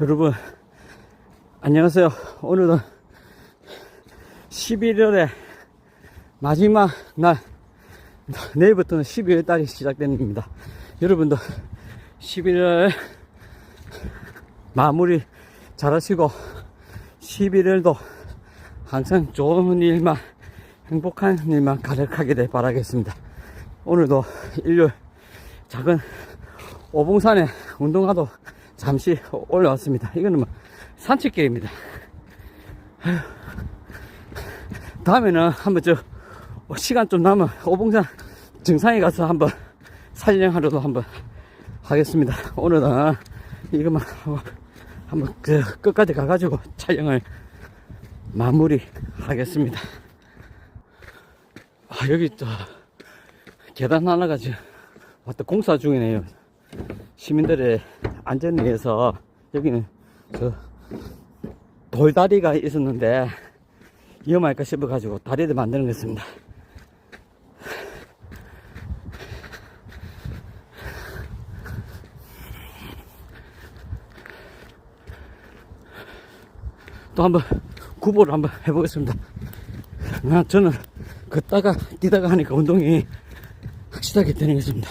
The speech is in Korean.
여러분, 안녕하세요. 오늘은 11월의 마지막 날, 내일부터는 12월 달이 시작됩니다. 여러분도 11월 마무리 잘 하시고, 11월도 항상 좋은 일만, 행복한 일만 가득하게 되 바라겠습니다. 오늘도 일요일 작은 오봉산에 운동하러 잠시 올라왔습니다. 이거는 뭐 산책길입니다. 다음에는 한번 저 시간 좀 남은 오봉산 정상에 가서 한번 산령하러도 한번 하겠습니다. 오늘은 이것만 한번 그 끝까지 가가지고 촬영을 마무리 하겠습니다. 아, 여기 또 계단 하나가 지금 왔다 공사 중이네요. 시민들의 안전을 위해서 여기는 저 돌다리가 있었는데 위험할까 싶어가지고 다리를 만드는 것입니다. 또 한번 구보를 한번 해보겠습니다. 나 저는 걷다가 뛰다가 하니까 운동이 확실하게 되는 것입니다.